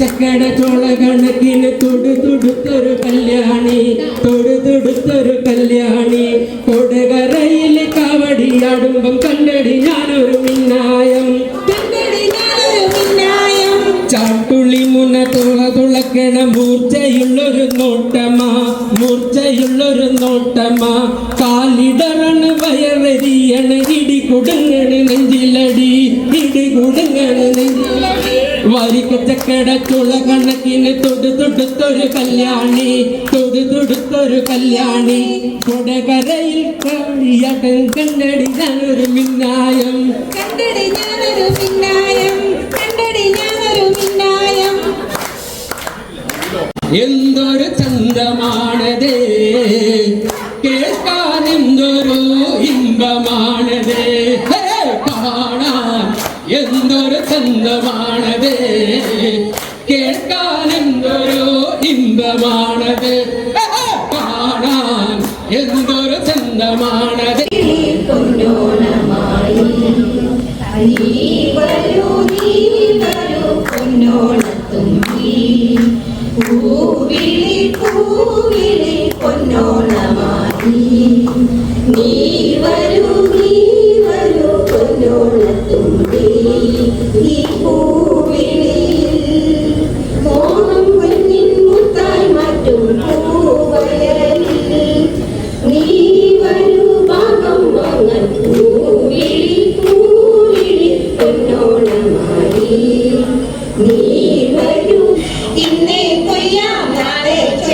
ചക്കട ചോള കണക്കിന് തൊടു തൊടുത്തൊരു കല്യാണി തൊടു തൊടുത്തൊരു കല്യാണി. കൊടകരയിൽ കാവടിയാടുമ്പം കല്ലടി ഞാനൊരു മിന്നായം. ചാട്ടുള്ളി മുന തുള തുളക്കണ മൂർച്ചയുള്ളൊരു നോട്ടമാ മൂർച്ചയുള്ളൊരു നോട്ടമാ. കാലിടറണ് വയറെരിയണ് ഇടി കുടുങ്ങണ് നെഞ്ചിലടി ഇടി കുടുങ്ങണ് നെഞ്ചിലടി. വരിക്ക ചക്കട ചുള കണക്കിന് തൊടു തൊടുത്തൊരു കല്യാണി തൊടു തൊടുത്തൊരു കല്യാണി. കൊടകരയിൽ കളിയടൻ കണ്ടടി ഞാനൊരു മിന്നായം. കണ്ടടി ഞാനൊരു മിന്നായം. കണ്ടടി ഞാനൊരു മിന്നായം. എന്തൊരു ചന്തമാണത്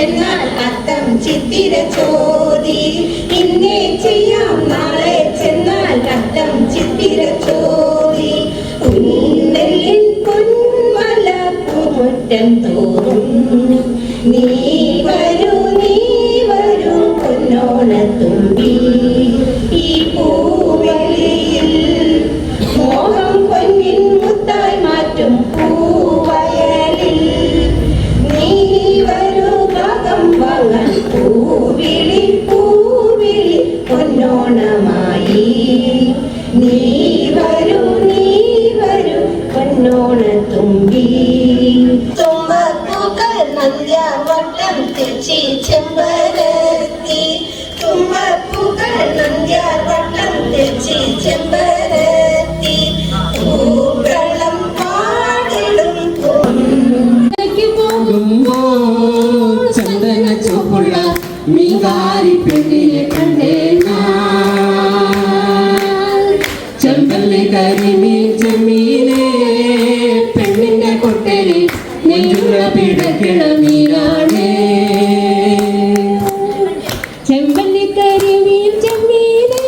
നാളെ ചെന്നാൽ അത്തം ചിത്തിര ചോദി. ഇന്നേ ചെയ്യാം നാളെ ചെന്നാൽ അത്തം ചിത്തിര ചോദി. ഉന്നലിൽ പൊന്മല പൂമുറ്റം തോറും നീ കരിമീൻ ചെമ്മീനെ പെണ്ണിന്റെ കൊട്ടലി നെഞ്ചുള്ള പിടക്കിട മീനാണേ. ചെമ്പല്ലിക്കരിമീൻ ചെമ്മീനേ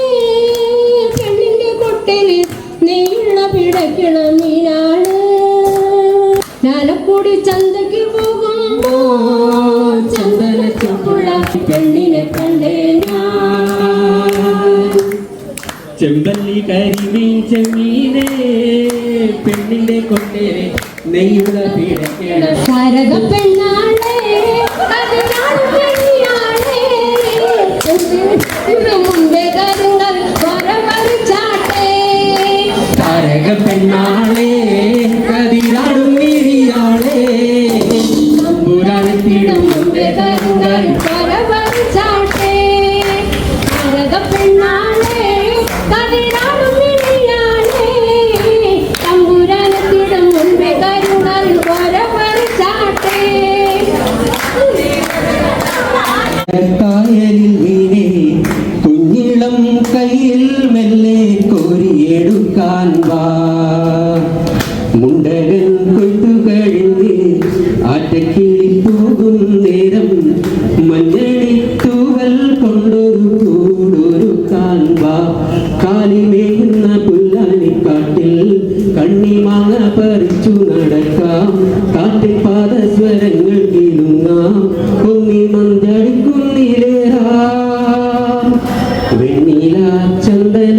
പെണ്ണിന്റെ കൊട്ടൽ നെയ്യുള്ള പിടക്കിള മീനാണ്. ചാലക്കുടി ചന്തയ്ക്ക് ചെമ്പല്ലി കരിമീൻ ചെമ്മീനെ പെണ്ണിന്റെ കൊണ്ടേ നെയ്യുള്ള പിടക്കിട കരക പെണ്ണാളേ അതിനാണ് പെണ്ണിയാളേ മുമ്പേ കരുങ്ങൾ വരവറിച്ചാട്ടേ താരക പെണ്ണാളെ കതിരാടും മിരിയാളെ തമ്പുരാനെത്തിടും മുമ്പേ ചന്ദന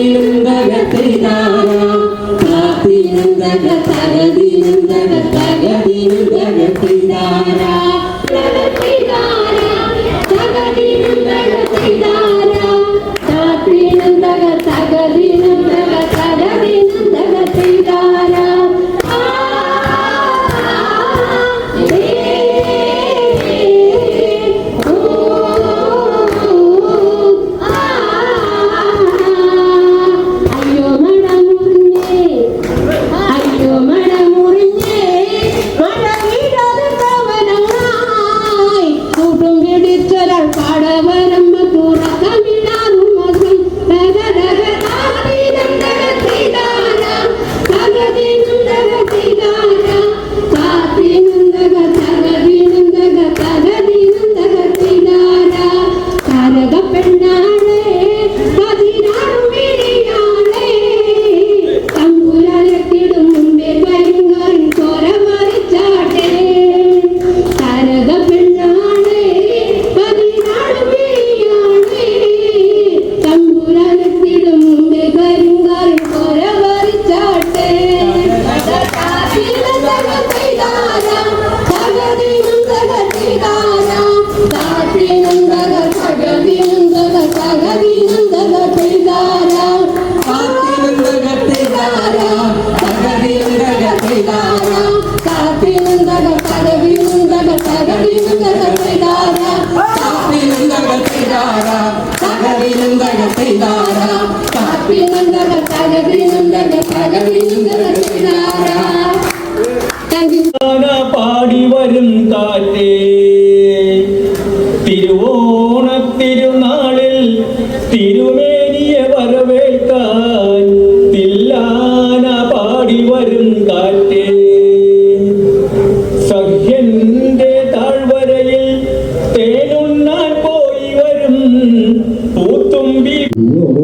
Thank you. لتبلغ செய்தாராம் தகவிலும் தகவல் செய்தாராம் காப்பிலும் தகவல் தகவிலும் தகவல் தகவிலும் தகவல் Amigo!